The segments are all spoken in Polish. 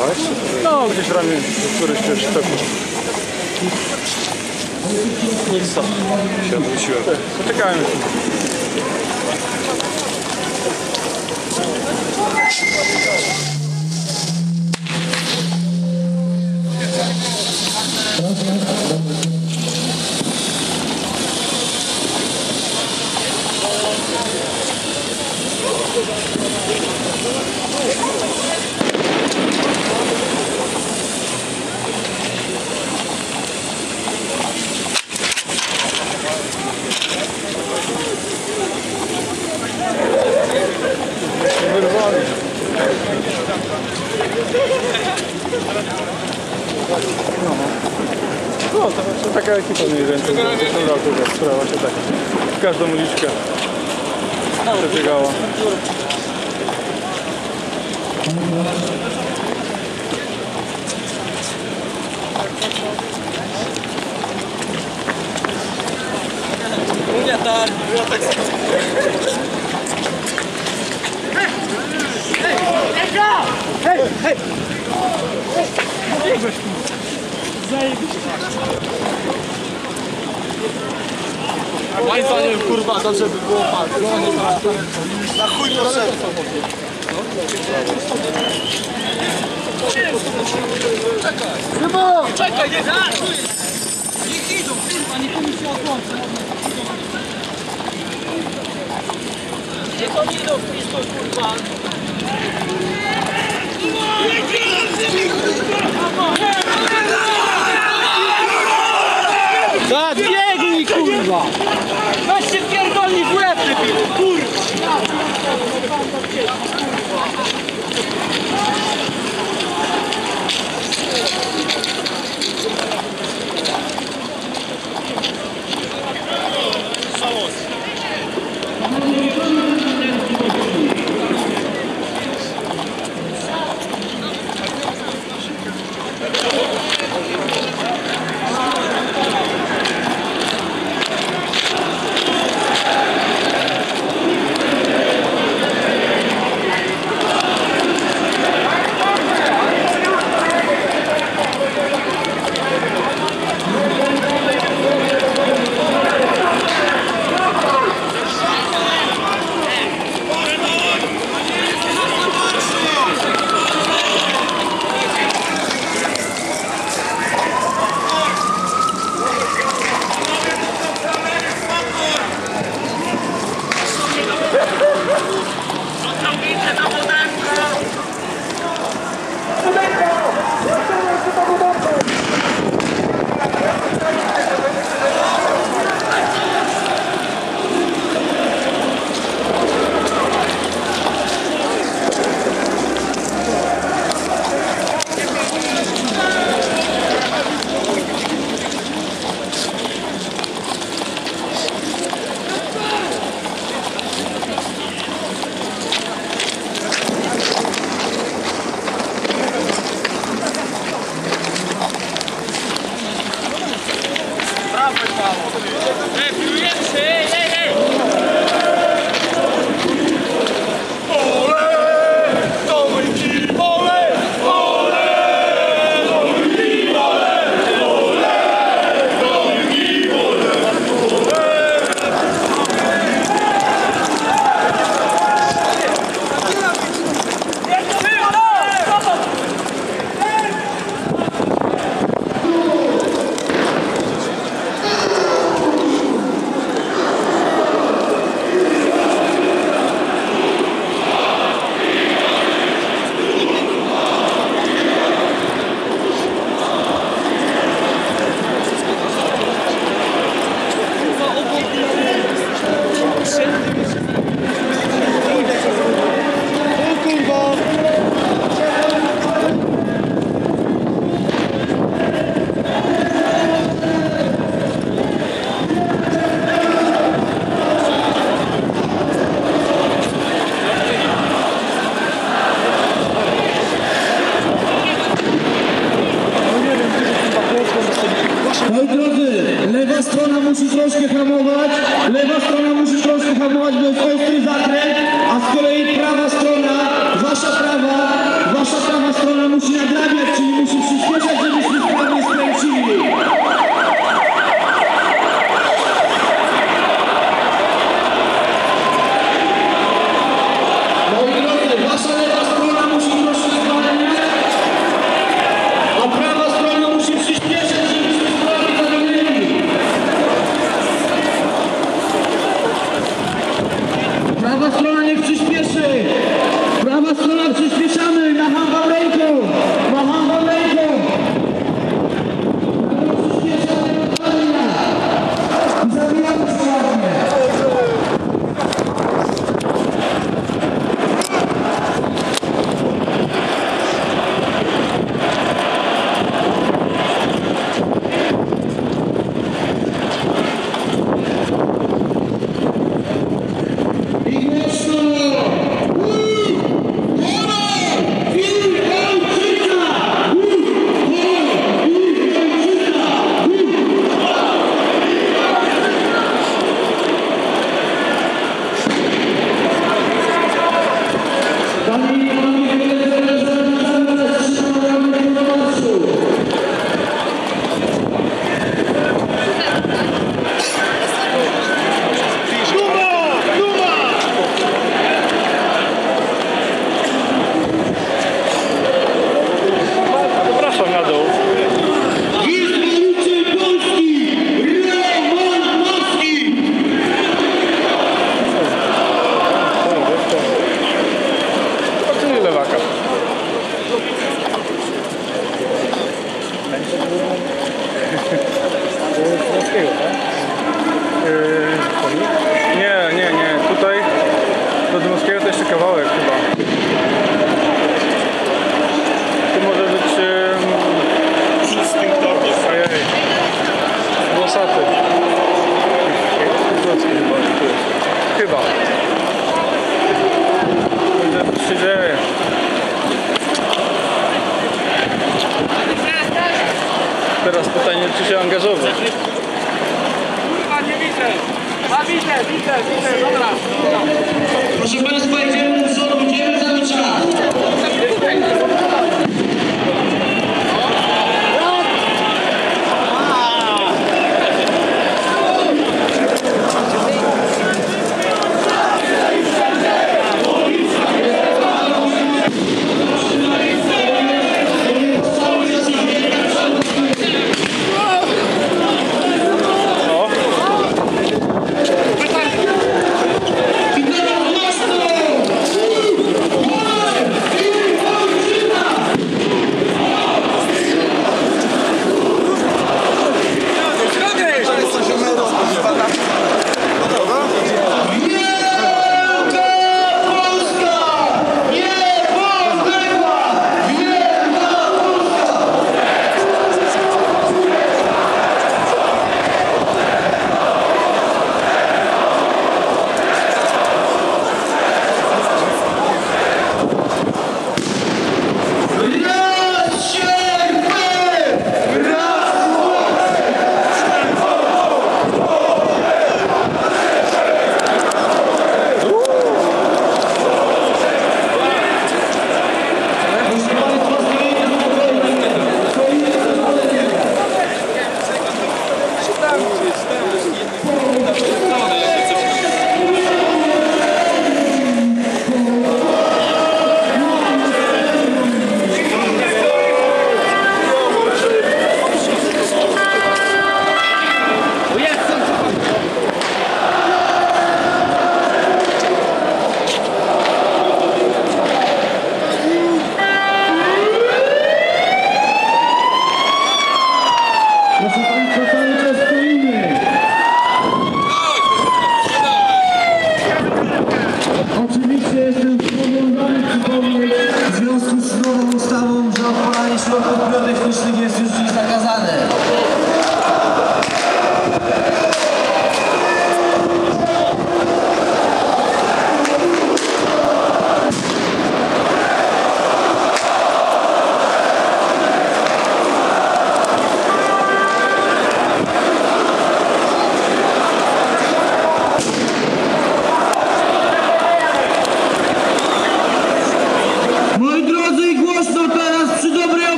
Wyrwałeś? No, gdzieś ramię, któryś też tak. Nic to. Się odwróciłem. Poczekajmy. Wyrwali. No. No, to, to taka ekipa mniej więcej. Wyglądała to sprawa się tak. W każdą uliczkę przebiegała. Moim zdaniem kurwa dobrze by było patrz. Na chuj proszę. Chyba! Czekaj, nie Niech idą, kurwa, niech oni się odłączą. Niech oni idą, blisko, kurwa. Tak, biegnij kurwa! Weź się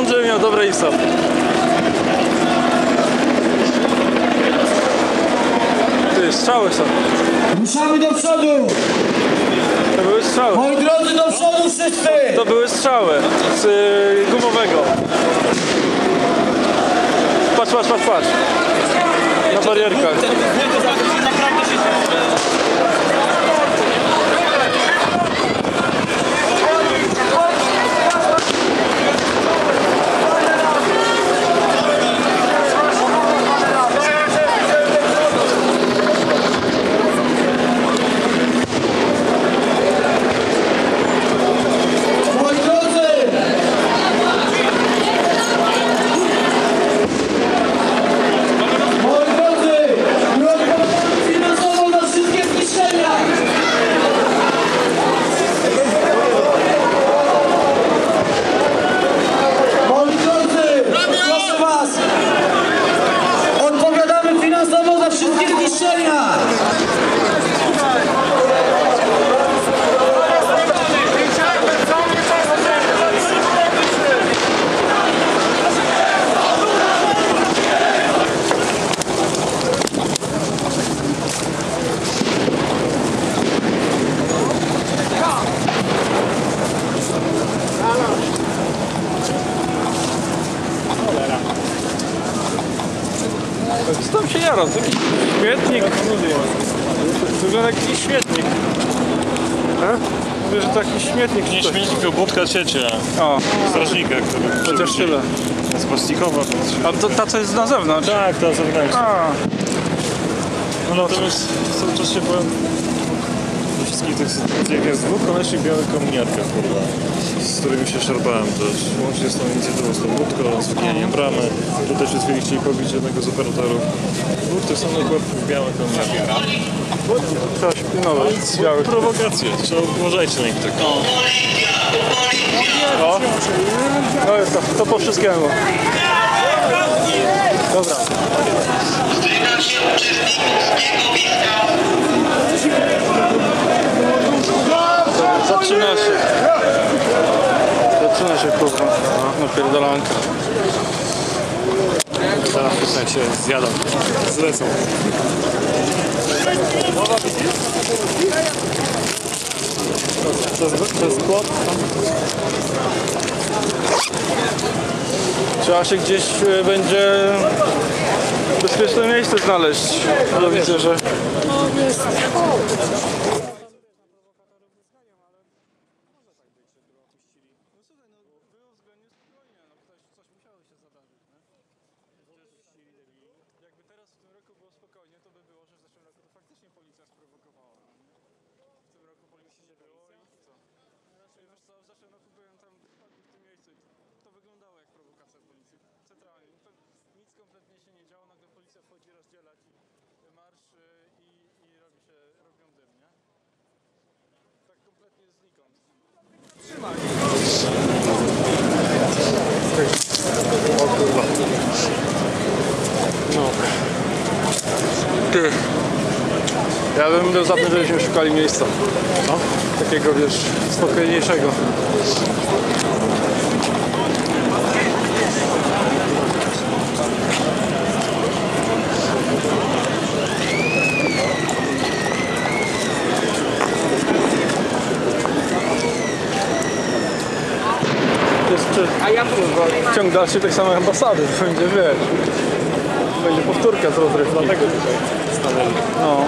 Grunt, żeby miał dobre ISO. Ty, strzały są. Ruszamy do przodu! To były strzały. Moi drodzy, do przodu wszyscy! To były strzały z y, gumowego. Patrz, patrz, patrz, patrz. Na barierkach. Moi drodzy! Moi drodzy! My odpowiadamy finansowo za wszystkie zniszczenia! Moi drodzy! Proszę was! Odpowiadamy finansowo za wszystkie zniszczenia! To jakiś śmietnik. Wygląda jak jakiś śmietnik. E? Mówię, że to jakiś śmietnik. Nie śmieci, tylko budka ciecia O, strażnika, który chociaż tyle. Jest plastikowa. A to ta co jest na zewnątrz? Tak, ta zewnętrzna. A, No natomiast cały czas się powiem tych sytuacjach jest dwóch kolesi w białych kominiarkach, kurwa, z którymi się szarpałem też. Łącznie z tą inicjatywą z tą budką, z wyginaniem bramy. Tutaj przed chwilą chcieli pobić jednego z operatorów. Dwóch tych samych łapów w białych kominiarkach. trzeba się pilnować z białych. Prowokacje, trzeba uważajcie na nich tak. O, no jest to, to po wszystkiemu. Dobra. Się uczestników. Zaczyna się. Zaczyna się kurwa. No, napierdalanka. Teraz w internecie zjadam. Zlecą. Przez, płot. Trzeba się gdzieś e, będzie bezpieczne miejsce znaleźć. Ale widzę, że Jakby teraz w tym roku było spokojnie, to by było, że w zeszłym roku to faktycznie policja sprowokowała. no nie? W tym roku policji nie było i co? Raczej wiesz co, w zeszłym roku byłem tam dokładnie w tym miejscu i to wyglądało jak prowokacja policji. Centralnie. To Nic kompletnie się nie działo, nagle policja wchodzi rozdzielać i marsz y, i, i robi się, robią dym, nie? Tak kompletnie znikąd. O kurwa. No. Ty. Ja bym był za tym, żebyśmy szukali miejsca. No. Takiego, wiesz, spokojniejszego. Jeszcze kurwa, ciąg dalszy tej samej ambasady, to będzie wiesz. Będzie powtórka z rozrywki. Dlatego tutaj stanęli. No.